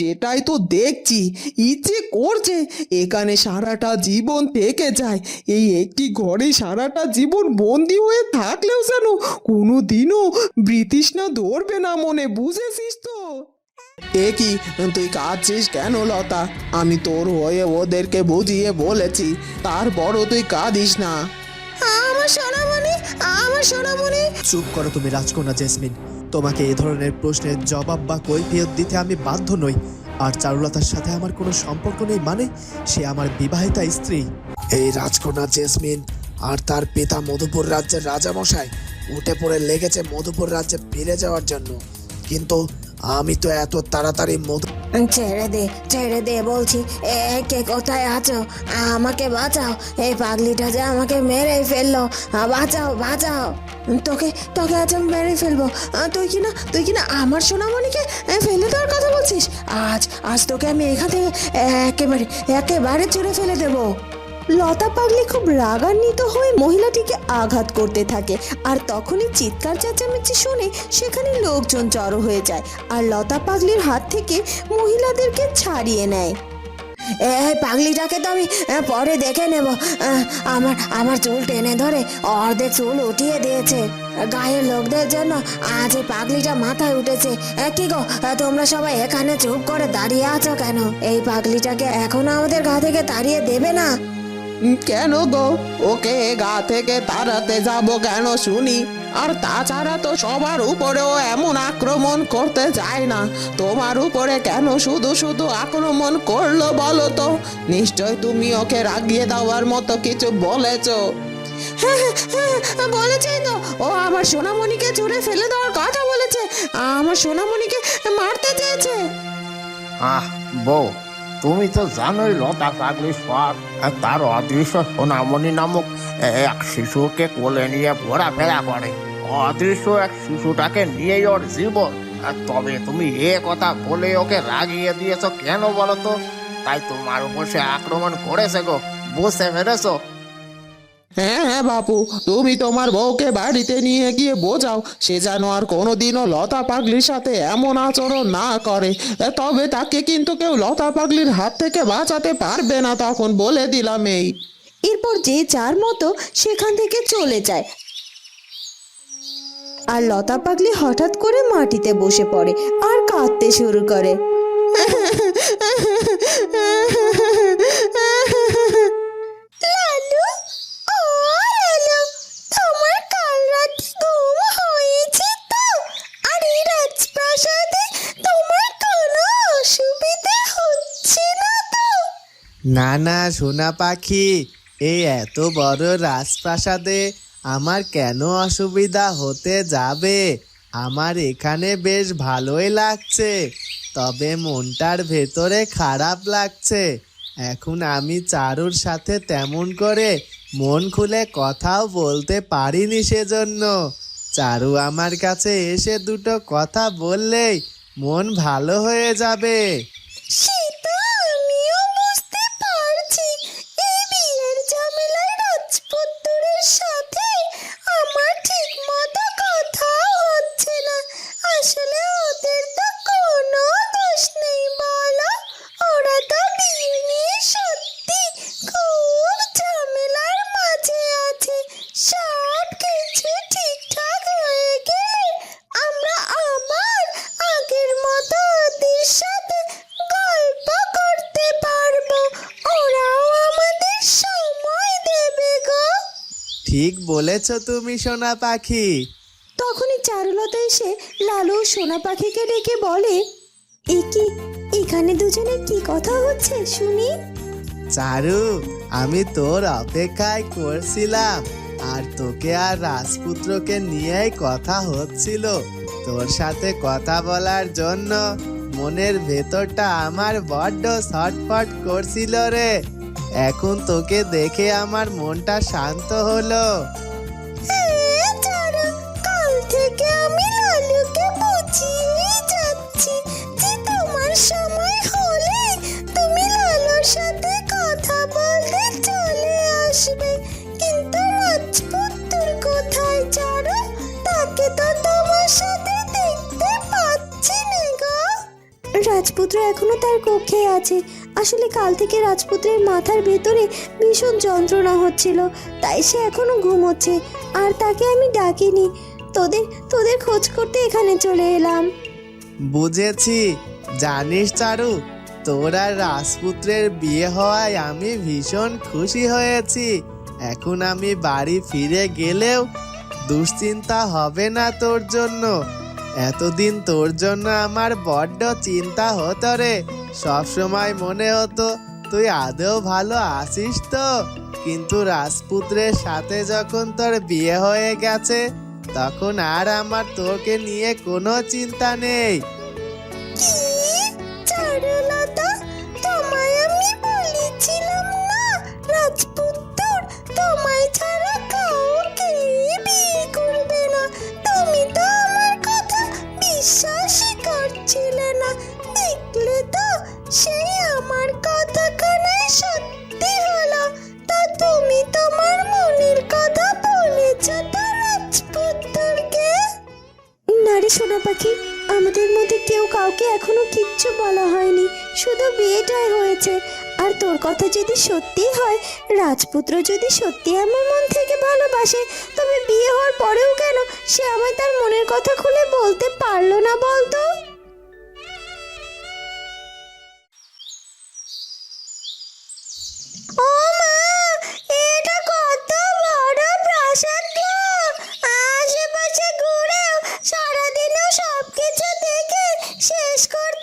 সেটাই তো দেখছি। ইচ্ছে করছে এখানে সারাটা জীবন থেকে যায়। এই একটি ঘরে সারাটা জীবন বন্দি হয়ে থাকলেও যেন কোনো দিনও বৃতৃষ্ণা ধরবে না মনে বুঝেছিস তো? এ কি তুই কাঁদছিস কেন লতা? আমি তোর হয়ে ওদেরকে বুঝিয়ে বলেছি তারপরও তুই কাঁদিস না। আমার সোনামণি আমার সোনামণি। চুপ করো তুমি রাজকন্যা জেসমিন। তোমাকে এ ধরনের প্রশ্নের জবাব বা কৈফিয়ত দিতে আমি বাধ্য নই। আর চারুলতার সাথে আমার কোনো সম্পর্ক নেই মানে সে আমার বিবাহিতা স্ত্রী। এই রাজকন্যা জেসমিন আর তার পিতা মধুপুর রাজ্যের রাজামশাই উঠে পড়ে লেগেছে মধুপুর রাজ্যে ফিরে যাওয়ার জন্য। কিন্তু আমি তো এত তাড়াতাড়ি মধু ছেড়ে দে ছেড়ে দে বলছি কে কোথায় আছো? আমাকে বাঁচাও। এই পাগলিটা যে আমাকে মেরে ফেলল। বাঁচাও বাঁচাও। তোকে তোকে আজ আমি মেরে ফেলব। তুই কি না, তুই কি না আমার সোনামণিকে ফেলে দেওয়ার কথা বলছিস? আজ আজ তোকে আমি এখান থেকে একেবারে একেবারে ছুঁড়ে ফেলে দেবো। লতা পাগলি খুব রাগান্বিত হয়ে মহিলাটিকে আঘাত করতে থাকে। আর তখনই চিৎকার চেঁচামেচি শুনে সেখানে লোকজন জড়ো হয়ে যায়। আর লতা পাগলির হাত থেকে মহিলাদেরকে ছাড়িয়ে নেয়। এই পাগলিটাকে তো আমি পরে দেখে নেব। আমার আমার চুল টেনে ধরে অর্ধেক চুল উঠিয়ে দিয়েছে। গায়ের লোকদের জন্য আজ এই পাগলিটা মাথায় উঠেছে। কি গো তোমরা সবাই এখানে চুপ করে দাঁড়িয়ে আছো কেন? এই পাগলিটাকে এখন আমাদের গা থেকে তাড়িয়ে দেবে না? কেন গো? ওকে গা থেকে তাড়াতে যাব কেন শুনি? আর তাছাড়া তো সবার উপরেও এমন আক্রমণ করতে যায় না। তোমার উপরে কেন শুধু শুধু আক্রমণ করল বলো তো? নিশ্চয় তুমি ওকে রাগিয়ে দেওয়ার মতো কিছু বলেছ। হ্যাঁ হ্যাঁ হ্যাঁ বলেছেই তো। ও আমার সোনামণিকে ছুঁড়ে ফেলে দেওয়ার কথা বলেছে। আমার সোনামণিকে মারতে চেয়েছে। আহ বউ তুমি তো জানোই লতা পাগলি সব আর তার অদৃশ্য সোনামণি নামক এক শিশুকে কোলে নিয়ে ঘোরাফেরা করে। অদৃশ্য এক শিশুটাকে নিয়েই ওর জীবন। তবে তুমি এ কথা বলে ওকে রাগিয়ে দিয়েছ কেন বলো তো? তাই তোমার উপর সে আক্রমণ করেছে গো, বুঝতে পেরেছ? হ্যাঁ হ্যাঁ বাপু তুমি তোমার বউকে বাড়িতে নিয়ে গিয়ে বোঝাও। সে যেন আর কোনোদিনও লতা পাগলির সাথে এমন আচরণ না করে। তবে তাকে কিন্তু কেউ লতা পাগলির হাত থেকে বাঁচাতে পারবে না তখন বলে দিলাম এই। এরপর যে যার মতো সেখান থেকে চলে যায়। আর লতা পাগলি হঠাৎ করে মাটিতে বসে পড়ে আর কাঁদতে শুরু করে। না না সোনা পাখি, এই এত বড় রাজপ্রাসাদে আমার কেন অসুবিধা হতে যাবে? আমার এখানে বেশ ভালোই লাগছে, তবে মনটার ভেতরে খারাপ লাগছে। এখন আমি চারুর সাথে তেমন করে মন খুলে কথাও বলতে পারিনি সেজন্য। চারু আমার কাছে এসে দুটো কথা বললেই মন ভালো হয়ে যাবে। ঠিক বলেছ তুমি সোনা পাখি। তখনই চারুলতা এসে লালু ও সোনা পাখিকে ডেকে বলে এ কি এখানে দুজনে কি কথা হচ্ছে শুনি? চারু আমি তোর অপেক্ষায় করছিলাম আর তোকে আর রাজপুত্রকে নিয়েই কথা হচ্ছিল। তোর সাথে কথা বলার জন্য মনের ভেতরটা আমার বড্ড ছটফট করছিল রে। এখন তোকে দেখে আমার মনটা শান্ত হলো। হ্যাঁ কাল থেকে আমি লালুকে বুঝিয়ে যাচ্ছি যে তোমার সময় হলে তুমি লালুর সাথে কথা বলতে চলে আসবে। কিন্তু রাজপুত্র কোথায় চারু তাকে তো তোমার সাথে দেখতে পাচ্ছি না গো। রাজপুত্র এখনও তার কক্ষে আছে। আসলে কাল থেকে রাজপুত্রের মাথার ভেতরে ভীষণ যন্ত্রণা হচ্ছিল, তাই সে এখনও ঘুমোচ্ছে, আর তাকে আমি ডাকিনি। তোদের তোদের খোঁজ করতে এখানে চলে এলাম। বুঝেছি। জানিস চারু, তোর আর রাজপুত্রের বিয়ে হওয়ায় আমি ভীষণ খুশি হয়েছি। এখন আমি বাড়ি ফিরে গেলেও দুশ্চিন্তা হবে না তোর জন্য। এতদিন তোর জন্য আমার বড্ড চিন্তা হতো রে। সবসময় মনে হতো, তুই আদেও ভালো আছিস তো? কিন্তু রাজপুত্রের সাথে যখন তোর বিয়ে হয়ে গেছে, তখন আর আমার তোকে নিয়ে কোনো চিন্তা নেই। সোনা পাখি, আমাদের মধ্যে কেউ কাউকে এখনও কিচ্ছু বলা হয়নি। শুধু বিয়েটাই হয়েছে। আর তোর কথা যদি সত্যি হয়, রাজপুত্র যদি সত্যি আমার মন থেকে ভালোবাসে, তবে বিয়ে হওয়ার পরেও কেন সে আমায় তার মনের কথা খুলে বলতে পারল না বলতো? আশেপাশে ঘুরেও সারাদিনও সবকিছু দেখে শেষ করতে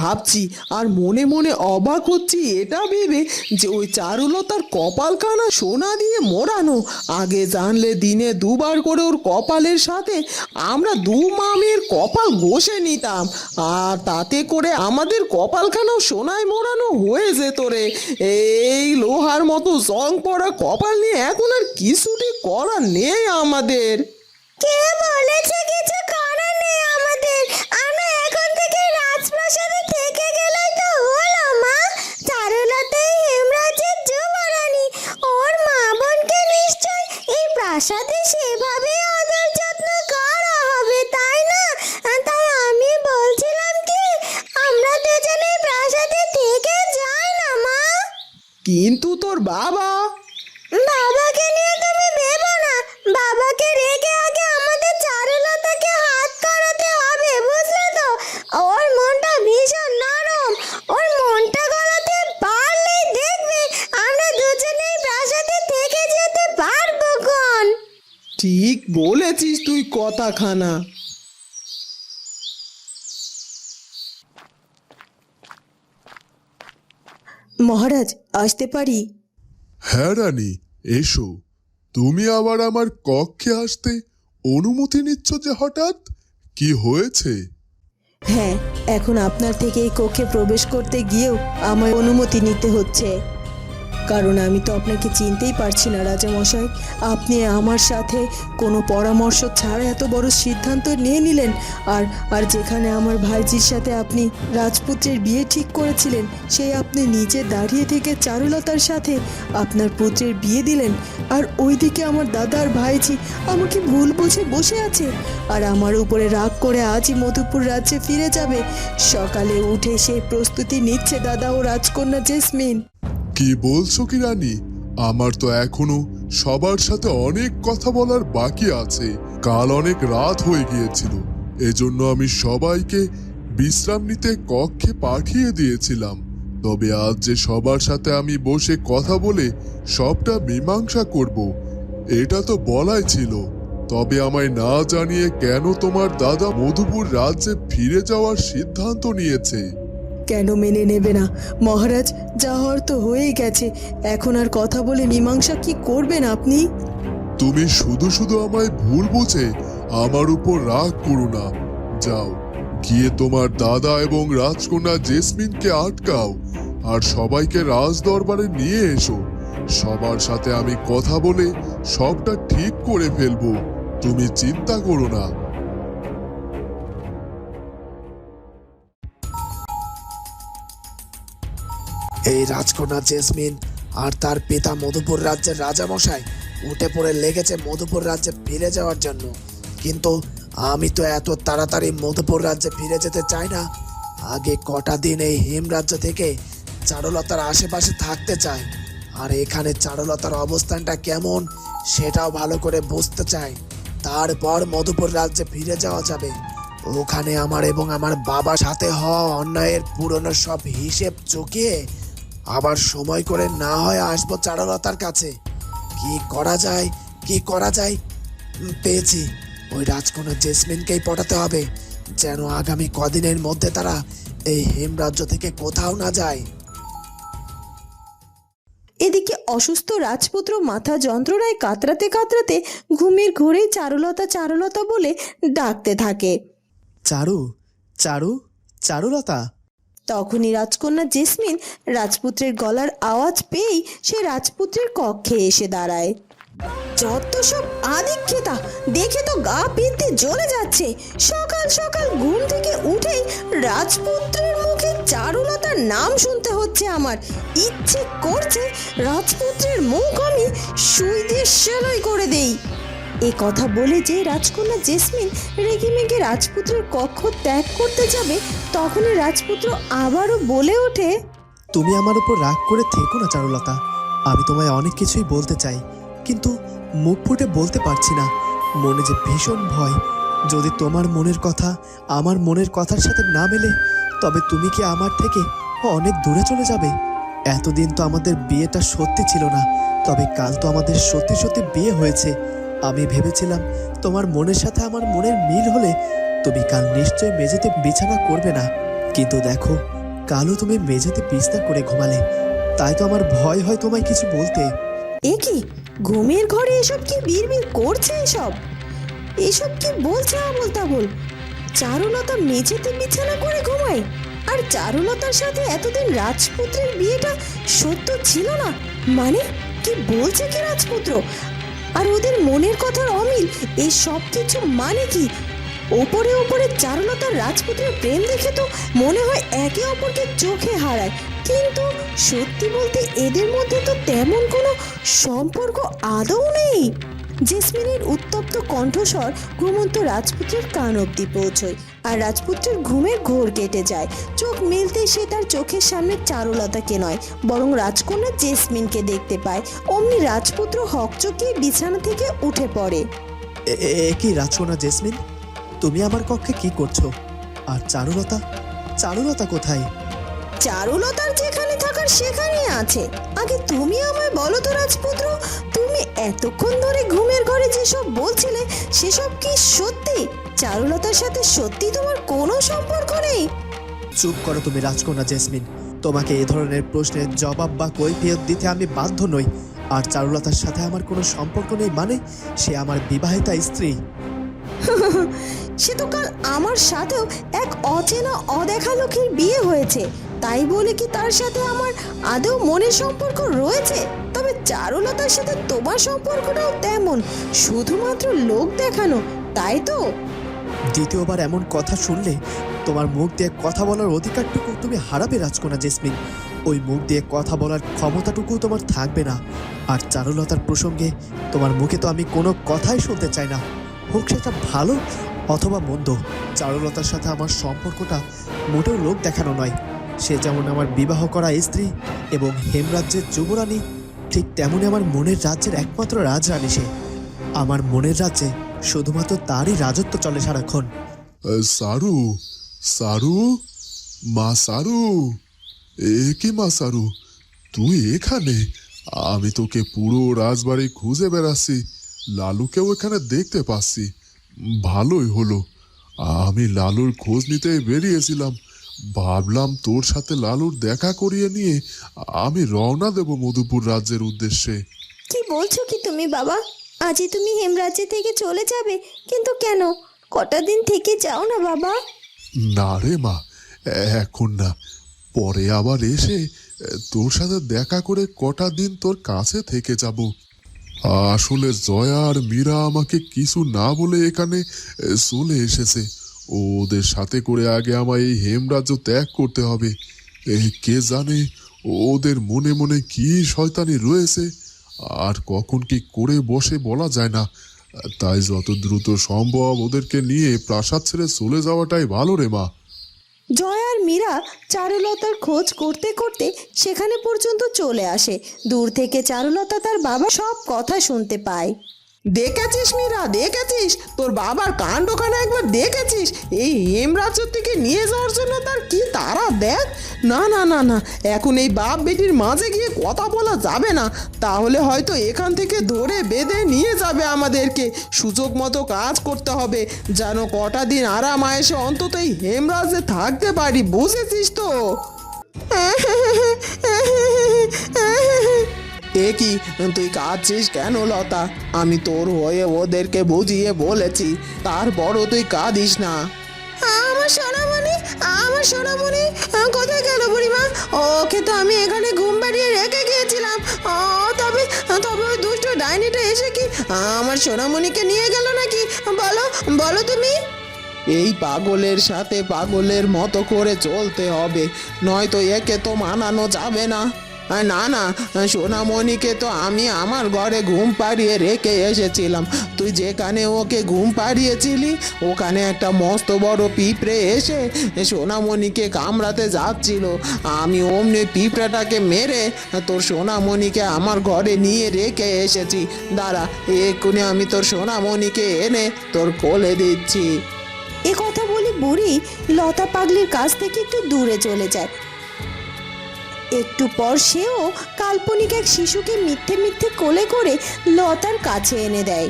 ভাবছি আর মনে মনে অবাক হচ্ছি, এটা ভেবে যে ওই চারুলতার কপালখানা সোনা দিয়ে মোড়ানো। আগে জানলে দিনে দুবার করে ওর কপালের সাথে আমরা দু মামের কপাল ঘষে নিতাম। আর তাতে করে আমাদের কপালখানাও সোনায় মোড়ানো হয়ে যেত রে। এই লোহার মতো জং পড়া কপাল নিয়ে এখন আর কিছুটি করার নেই আমাদের। কে বলেছে কিছু প্রাসাদে সেভাবে আদর যত্ন করা হবে, তাই না? তাই আমি বলছিলাম কি, আমরা দুজনে প্রাসাদে থেকে যাই না, মা। কিন্তু তোর বাবা বলেছিস তুই কথাখানা। মহারাজ আসতে পারি? হ্যাঁ রানী এসো। তুমি আবার আমার কক্ষে আসতে অনুমতি নিচ্ছ যে হঠাৎ? কি হয়েছে? হ্যাঁ এখন আপনার থেকে এই কক্ষে প্রবেশ করতে গিয়েও আমায় অনুমতি নিতে হচ্ছে। কারণ আমি তো আপনাকে চিনতেই পারছি না, রাজামশাই। আপনি আমার সাথে কোনো পরামর্শ ছাড়া এত বড় সিদ্ধান্ত নিয়ে নিলেন। আর আর যেখানে আমার ভাইজির সাথে আপনি রাজপুত্রের বিয়ে ঠিক করেছিলেন, সেই আপনি নিজে দাঁড়িয়ে থেকে চারুলতার সাথে আপনার পুত্রের বিয়ে দিলেন। আর ওইদিকে আমার দাদার ভাইজি আমাকে ভুল বুঝে বসে আছে। আর আমার উপরে রাগ করে আজই মধুপুর রাজ্যে ফিরে যাবে। সকালে উঠে সেই প্রস্তুতি নিচ্ছে দাদা ও রাজকন্যা জেসমিন। কি বলছো কি রানী? আমার তো এখনও সবার সাথে অনেক কথা বলার বাকি আছে। কাল অনেক রাত হয়ে গিয়েছিল। এজন্য আমি সবাইকে বিশ্রাম নিতে কক্ষে পাঠিয়ে দিয়েছিলাম। তবে আজ যে সবার সাথে আমি বসে কথা বলে সবটা মীমাংসা করব, এটা তো বলাই ছিল। তবে আমায় না জানিয়ে কেন তোমার দাদা মধুপুর রাজ্যে ফিরে যাওয়ার সিদ্ধান্ত নিয়েছে? কেন মেনে নেবে না? মহারাজ, যা হওয়ার তো হয়েই গেছে। এখন আর কথা বলে মীমাংসা কি করবেন আপনি? তুমি শুধু শুধু আমায় ভুল বুঝে, আমার উপর রাগ করো না। যাও, গিয়ে তোমার দাদা এবং রাজকন্যা জেসমিনকে আটকাও, আর সবাইকে রাজ দরবারে নিয়ে এসো। সবার সাথে আমি কথা বলে সবটা ঠিক করে ফেলব। তুমি চিন্তা করো না। এই রাজকন্যা জেসমিন আর তার পিতা মধুপুর রাজ্যের রাজামশাই উঠে পড়ে লেগেছে মধুপুর রাজ্যে ফিরে যাওয়ার জন্য। কিন্তু আমি তো এত তাড়াতাড়ি মধুপুর রাজ্যে ফিরে যেতে চাই না। আগে কটা দিন এই হিমরাজ্য থেকে চারুলতার আশেপাশে থাকতে চাই। আর এখানে চারুলতার অবস্থানটা কেমন সেটাও ভালো করে বুঝতে চাই। তারপর মধুপুর রাজ্যে ফিরে যাওয়া যাবে। ওখানে আমার এবং আমার বাবার সাথে হওয়া অন্যায়ের পুরনো সব হিসেব চুকিয়ে আবার সময় করে না হয় আসব চারুলতার কাছে। কি করা যায় কি করা যায়? পেয়েছি। ওই রাজকন্যা জেসমিনকেই পটাতে হবে যেন আগামী কদিনের মধ্যে তারা এই হেমরাজ্য থেকে কোথাও না যায়। এদিকে অসুস্থ রাজপুত্র মাথা যন্ত্রণায় কাতরাতে কাতরাতে ঘুমের ঘোরে চারুলতা চারুলতা বলে ডাকতে থাকে। চারু চারু চারুলতা। তখনই রাজকন্যা জেসমিন রাজপুত্রের গলার আওয়াজ পেয়েই সে রাজপুত্রের কক্ষে এসে দাঁড়ায়। যত সব আদিক্ষেতা দেখে তো গা পিনতে জ্বলে যাচ্ছে। সকাল সকাল ঘুম থেকে উঠেই রাজপুত্রের মুখে চারুলতার নাম শুনতে হচ্ছে আমার। ইচ্ছে করছে রাজপুত্রের মুখ আমি সুই দিয়ে সেলাই করে দেই। এ কথা বলে যে রাজকন্যা জেসমিন রেগে মেগে রাজপুত্রের কক্ষ ত্যাগ করতে যাবে, তখনই রাজপুত্র আবারও বলে ওঠে, তুমি আমার উপর রাগ করে থেকো না, চারুলতা। আমি তোমায় অনেক কিছুই বলতে চাই, কিন্তু মুখ ফুটে বলতে পারছি না। মনে যে ভীষণ ভয়। যদি তোমার মনের কথা আমার মনের কথার সাথে না মেলে, তবে তুমি কি আমার থেকে অনেক দূরে চলে যাবে? এতদিন তো আমাদের বিয়েটা সত্যি ছিল না, তবে কাল তো আমাদের সত্যি সত্যি বিয়ে হয়েছে। আমি ভেবেছিলাম তোমার মনের সাথে আমার মনের মিল হলে তুমি কাল নিশ্চয় মেঝেতে বিছানা করবে না। কিন্তু দেখো, কালও তুমি মেঝেতে বিছনা করে ঘুমালে। তাই তো আমার ভয় হয় তোমায় কিছু বলতে। এ কি? ঘুমের ঘরে এসব কি বিড়বিড় করছে এসব? এসব কি বলছে আবল তাবল চারুলতা মেঝেতে বিছানা করে ঘুমায়? আর চারুলতার সাথে এতদিন রাজপুত্রের বিয়েটা সত্য ছিল না? মানে কি বলছে কি রাজপুত্র? আর ওদের মনের কথার অমিল, এই সব কিছু মানে কি? ওপরে ওপরে চারুলতার রাজপুত্রের প্রেম দেখে তো মনে হয় একে অপরকে চোখে হারায়। কিন্তু সত্যি বলতে এদের মধ্যে তো তেমন কোনো সম্পর্ক আদৌ নেই। জেসমিনের উত্তপ্ত কণ্ঠস্বর ঘুমন্ত রাজপুত্রের কান অব্দি পৌঁছয় আর রাজপুত্রের ঘুমের ঘোর কেটে যায়। চোখ মিলতে সে তার চোখের সামনে চারুলতাকে নয় বরং রাজকন্যা জেসমিনকে দেখতে পায়। অমনি রাজপুত্র হকচকিয়ে বিছানা থেকে উঠে পড়ে। এ- কি রাজকন্যা জেসমিন? তুমি আমার কক্ষে কি করছ? আর চারুলতা? চারুলতা কোথায়? চারুলতার যেখানে থাকার সেখানেই আছে। আগে তুমি আমায় বলো তো রাজপুত্র এতক্ষণ ধরে ঘুমের ঘরে যেসব বলছিলে সেসব কি সত্যি? চারুলতার সাথে সত্যি তোমার কোনো সম্পর্ক নেই? চুপ করো তুমি রাজকন্যা জেসমিন। তোমাকে এ ধরনের প্রশ্নের জবাব বা কৈফিয়ত দিতে আমি বাধ্য নই। আর চারুলতার সাথে আমার কোনো সম্পর্ক নেই মানে সে আমার বিবাহিতা স্ত্রী। সে তো কাল আমার সাথেও এক অচেনা অদেখা লোকের বিয়ে হয়েছে। তাই বলে কি তার সাথে আমার আদৌ মনের সম্পর্ক রয়েছে? তবে চারুলতার সাথে তোমার সম্পর্কটাও তেমন, শুধুমাত্র লোক দেখানো, তাই তো? দ্বিতীয়বার এমন কথা শুনলে তোমার মুখ দিয়ে কথা বলার অধিকারটুকু তুমি হারাবে রাজকোনা জেসমিন। ওই মুখ দিয়ে কথা বলার ক্ষমতাটুকু তোমার থাকবে না। আর চারুলতার প্রসঙ্গে তোমার মুখে তো আমি কোনো কথাই শুনতে চাই না। হোক সেটা ভালো অথবা মন্দ, চারুলতার সাথে আমার সম্পর্কটা মোটেও লোক দেখানো নয়। সে যেমন আমার বিবাহ করা স্ত্রী এবং হেমরাজ্যের যুবরানী, ঠিক তেমনই আমার মনের রাজ্যের একমাত্র রাজরানী সে। আমার মনের রাজ্যে শুধুমাত্র তারই রাজত্ব চলে সারাক্ষণ। সারু সারু, মা সারু, এ কি মা সারু? তুই এখানে? আমি তোকে পুরো রাজবাড়ি খুঁজে বেড়াচ্ছি, লালুকেও এখানে দেখতে পাচ্ছি। ভালোই হলো। আমি লালুর খোঁজ নিতে বেরিয়েছিলাম। ভাবলাম তোর সাথে লালুর দেখা করিয়ে নিয়ে আমি রওনা দেব মধুপুর রাজ্যের উদ্দেশ্যে। কি বলছো কি তুমি বাবা? আজই তুমি হেমরাজ্য থেকে চলে যাবে কিন্তু কেন? কটা দিন থেকে যাও না বাবা। না রে মা এখন না। পরে আবার এসে তোর সাথে দেখা করে কটা দিন তোর কাছে থেকে যাব। আসলে জয়া আর মীরা আমাকে কিছু না বলে এখানে চলে এসেছে। ওদের সাথে করে আগে আমায় এই হেমরাজ্য ত্যাগ করতে হবে। এ, কে জানে ওদের মনে মনে কি শয়তানি রয়েছে? আর কখন কি করে বসে বলা যায় না। তাই যত দ্রুত সম্ভব ওদেরকে নিয়ে প্রাসাদ ছেড়ে চলে যাওয়াটাই ভালো রে মা। জয় আর মীরা চারুলতার খোঁজ করতে করতে সেখানে পর্যন্ত চলে আসে। দূর থেকে চারুলতা তার বাবা সব কথা শুনতে পায়। দেখেছিস মীরা, দেখেছিস? তোর বাবার কাণ্ডখানা একবার দেখেছিস? এই হেমরাজ্য থেকে নিয়ে যাওয়ার জন্য তার কি তারা দেখ? না না না না, এখন এই বাপ বেটির মাঝে গিয়ে কথা বলা যাবে না। তাহলে হয়তো এখান থেকে ধরে বেঁধে নিয়ে যাবে আমাদেরকে। সুযোগ মতো কাজ করতে হবে, যেন কটা দিন আরাম আয়েসে অন্তত এই হেমরাজে থাকতে পারি, বুঝেছিস তো? এ কি? তুই কাঁদছিস কেন লতা? আমি তোর হয়ে ওদেরকে বুঝিয়ে বলেছি তারপরও তুই কাঁদিস না। আমার সোনামণি আমার সোনামণি কোথায় গেল বুড়িমা? ওকে তো আমি এখানে ঘুম পাড়িয়ে রেখে গিয়েছিলাম। ও তবে তবে ওই দুষ্ট ডাইনিটা এসে কি আমার সোনামণিকে নিয়ে গেল নাকি? বলো বলো তুমি। এই পাগলের সাথে পাগলের মতো করে চলতে হবে নয়তো একে তো মানানো যাবে না। না না, সোনামণিকে তো আমি আমার ঘরে ঘুম পাড়িয়ে রেখে এসেছিলাম। তুই যেখানে ওকে ঘুম পাড়িয়েছিলি, ওখানে একটা মস্ত বড় পিঁপড়ে এসে সোনামণিকে কামড়াতে যাচ্ছিল। আমি অমনি পিঁপড়াটাকে মেরে তোর সোনামণিকে আমার ঘরে নিয়ে রেখে এসেছি। দাঁড়া, এক্ষুনি আমি তোর সোনামণিকে এনে তোর কোলে দিচ্ছি। এ কথা বলে বুড়ি লতা পাগলির কাছ থেকে একটু দূরে চলে যায়। একটু পর সেও কাল্পনিক এক শিশুকে মিথ্যে মিথ্যে কোলে করে লতার কাছে এনে দেয়।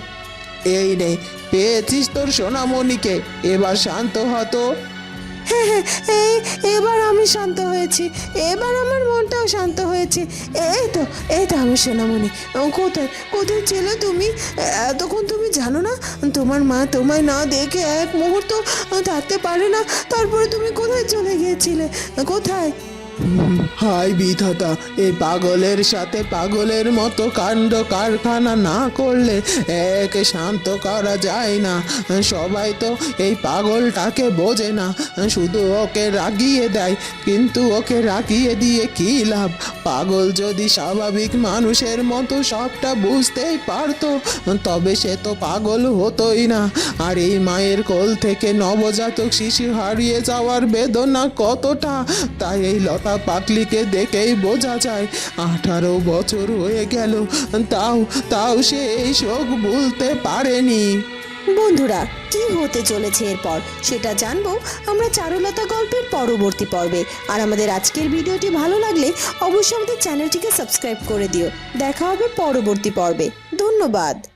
এই নে পেয়েছিস তোর সোনামণিকে এবার শান্ত হতো হ্যাঁ হ্যাঁ এই এবার আমি শান্ত হয়েছি এবার আমার মনটাও শান্ত হয়েছে। এই তো এই তো আমার সোনামণি কোথায় কোথায় ছিলে তুমি? এতক্ষণ তুমি জানো না তোমার মা তোমায় না দেখে এক মুহূর্ত থাকতে পারে না তারপরে তুমি কোথায় চলে গিয়েছিলে? কোথায়? হাই বিধাতা এই পাগলের সাথে পাগলের মতো কাণ্ড কারখানা না করলে একে শান্ত করা যায় না। সবাই তো এই পাগলটাকে বোঝে না। শুধু ওকে রাগিয়ে দেয়, কিন্তু ওকে রাগিয়ে দিয়ে কি লাভ? পাগল যদি স্বাভাবিক মানুষের মতো সবটা বুঝতেই পারতো, তবে সে তো পাগল হতোই না। আর এই মায়ের কোল থেকে নবজাতক শিশু হারিয়ে যাওয়ার বেদনা কতটা? তাই এই লতা পাকলিকে দেখেই বোঝা যায়, আঠারো বছর হয়ে গেল, তাও তাও সে এই শোক ভুলতে পারেনি। বন্ধুরা, কি হতে চলেছে এরপর? সেটা জানব আমরা চারুলতা গল্পের পরবর্তী পর্বে। আর আমাদের আজকের ভিডিওটি ভালো লাগলে অবশ্যই আমাদের চ্যানেলটিকে সাবস্ক্রাইব করে দিও। দেখা হবে পরবর্তী পর্বে। ধন্যবাদ।